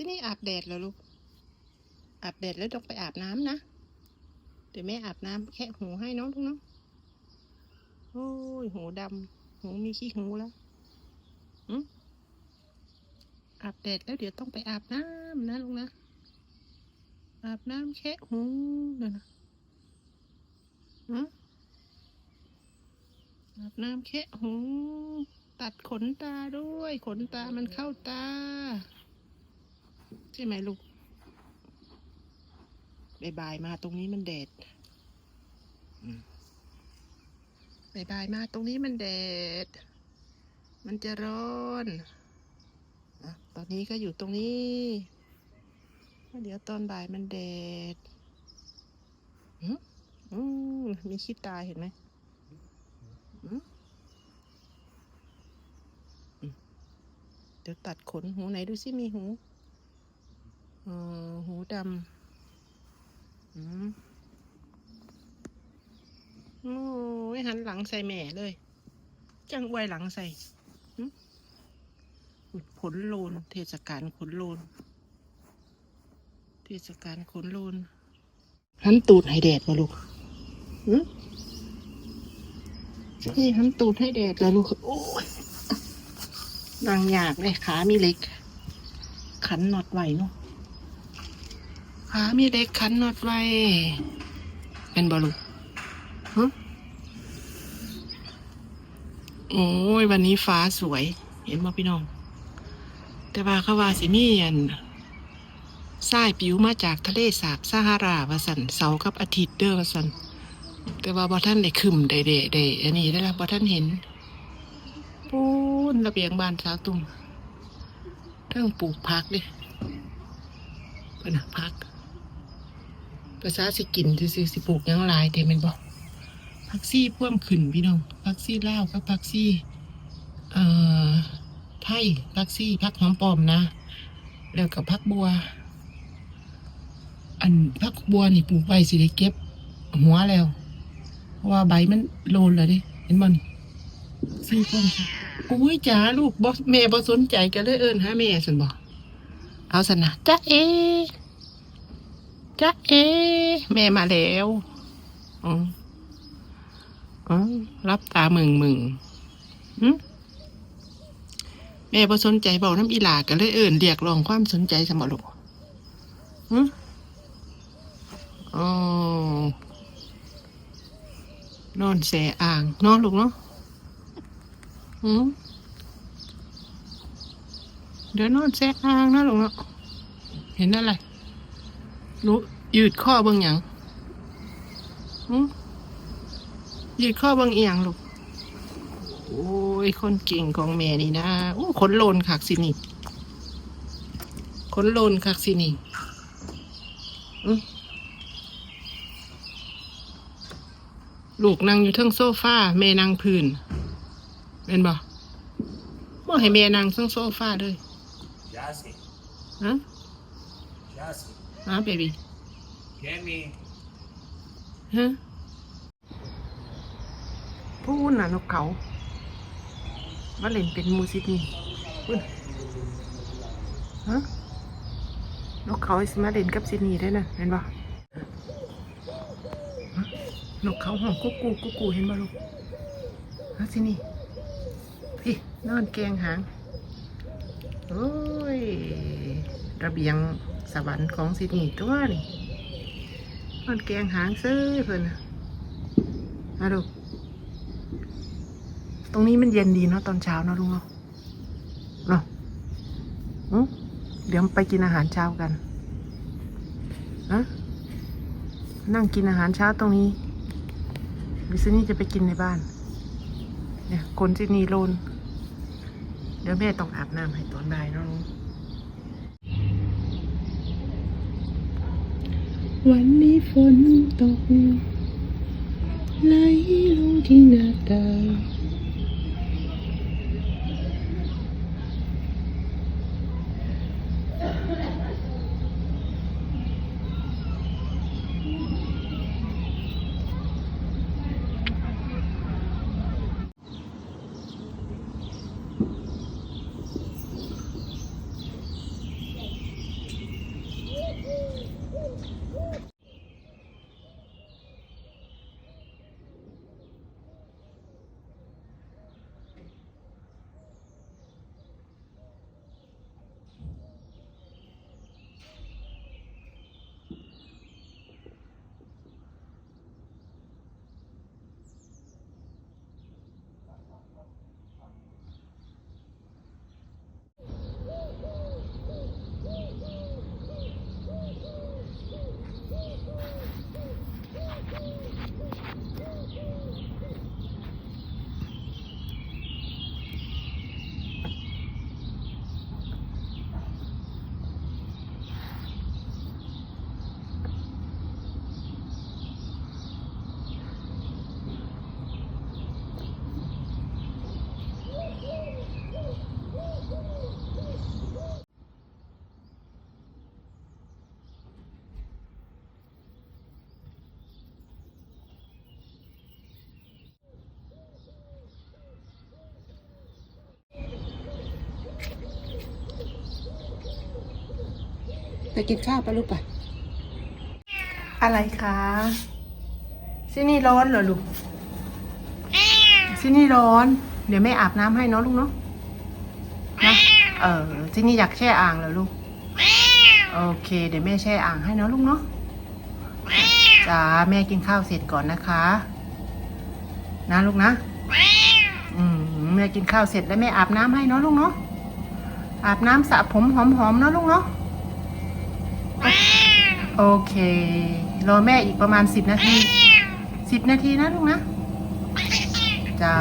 ซินี่อาบแดดแล้วลูก อาบแดดแล้วต้องไปอาบน้ำนะ เดี๋ยวแม่อาบน้ำแค่หูให้น้องลูกเนาะโอ้ยหูดำหูมีขี้หูแล้วอืมอาบแดดแล้วเดี๋ยวต้องไปอาบน้ำนะลูกนะ อาบน้ำแค่หูนั่นนะอืมอาบน้ำแค่หูตัดขนตาด้วย ขนตามันเข้าตา ใช่ไหมลูกบายๆมาตรงนี้มันแดดอืมบายๆมาตรงนี้มันแดด มันจะร้อนอะตอนนี้ก็อยู่ตรงนี้แล้วเดี๋ยวตอนบ่ายมันแดดอืมอืมมีขี้ตาเห็นไหมอืมอืมเดี๋ยวตัดขนหูไหนดูสิมีหูเออหูดำอืมโอ้ยหันหลังใส่แม่เลย จังไวยหลังใส่หึอุ๊ยขนโลน เทศกาลขนโลน เทศกาลขนโลนหันตูดให้แดดมาลูกหึนี่หันตูดให้แดดแล้วลูก โอ้ยนางอยากเลยขามีเล็ก ขันหนอดไหวเนาะ ขามีเล็กขันนอดไหวเป็นบอลูฮะโอ้ย วันนี้ฟ้าสวย เห็นบ่พี่น้อง แต่ว่าเขาว่าสิมีอันทรายปิวมาจากทะเลสาบซาฮาราวาสันเสากับอาทิตย์เด้อวาสันแต่ว่าบ่ท่านได้ขึ้นได้เดได้อันนี้ได้ละบ่ท่านเห็นปูนระเบียงบ้านสาวตุ่มเทิงปลูกพักเดิเพิ่นพัก ภาษาสิกินซื่อสิปลูกยังลายแต่แม่นบ่พักซี่พ่วมขึ้นพี่น้องพักซี่ลากับพักซี่เอ่อไทยพักซี่พักหอมปอมนะ แล้วกับพักบัว อันพักบัวนี่ปลูกไว้สิได้เก็บ หัวแล้ว เพราะว่าใบมันโลนแล้วดิเห็นบ่นซี่พ่วมอุ้ยจ๋าลูกบ่แม่บ่สนใจก็เลยเอิ้นหาแม่ซั่นบ่เอาซั่นะจ๊ะเอ จ๊ะเอ๊แม่มาแล้วอ๋ออ๋อรับตามึงมึงหึแม่พอสนใจเบาน้ำอีหลาก็เลยเอิ่นเรียกร้องความสนใจสมอลูกหึอ๋อนอนแสอ่างนอนลูกเนาะหืมเดี๋ยวนอนแสอ่างนะลูกเนาะเห็นอะไร รู้ยืดข้อเบางอย่างหึยืดข้อเบางเอียงลูก โอ้ย คนเก่งของแม่นี่นะ โอ้ขนโลนคักสินี่ขนโลนคักสินี่อื้อลูกนั่งอยู่เทั้งโซฟาแม่นั่งพื้นเป็นบ่บ่ให้แม่นั่งเทั้งโซฟาเลย Jassy, ฮะ Jassy, ฮะเบบี้ get me. ฮะพูดน่ะนกเขามาเล่นเป็นหมูสินี่พูดฮะนกเขาสิมาเล่นกับซินี่ได้นะเห็นปะฮะนกเขาห้องกุ๊กกูกุ๊กกูเห็นปะลูกฮะซินี่พี่นอนแกงหางโอ้ยระเบียง สวรรค์ของซินี่ตัวนี่มันแกงหางซื้อเพิ่อนนะมาดูตรงนี้มันเย็นดีเนาะตอนเช้าเนาะลุงเนาะเนาะอื้อเดี๋ยวไปกินอาหารเช้ากันอะนั่งกินอาหารเช้าตรงนี้วิซนี่จะไปกินในบ้าน เนี่ยคนที่นี่โลน เดี๋ยวแม่ต้องอาบน้ำให้ตอนบ่ายเนาะลุง วันนี้ฝนตกไหลลงที่หน้าต่าง กินข้าวปะลูกปะอะไรคะที่นี่ร้อนเหรอลูกที่นี่ร้อน เดี๋ยวแม่อาบน้ำให้เนาะลูกเนาะนะเออที่นี่อยากแช่อ่างเหรอลูกโอเคเดี๋ยวแม่แช่อ่างให้เนาะลูกเนาะจ้าแม่กินข้าวเสร็จก่อนนะคะ นะลูกนะอืมแม่กินข้าวเสร็จแล้วแม่อาบน้ำให้เนาะลูกเนาะอาบน้ำสระผมหอมๆเนาะลูกเนาะ โอเค รอแม่อีกประมาณสิบนาทีสิบนาทีนะลูกนะ จ้า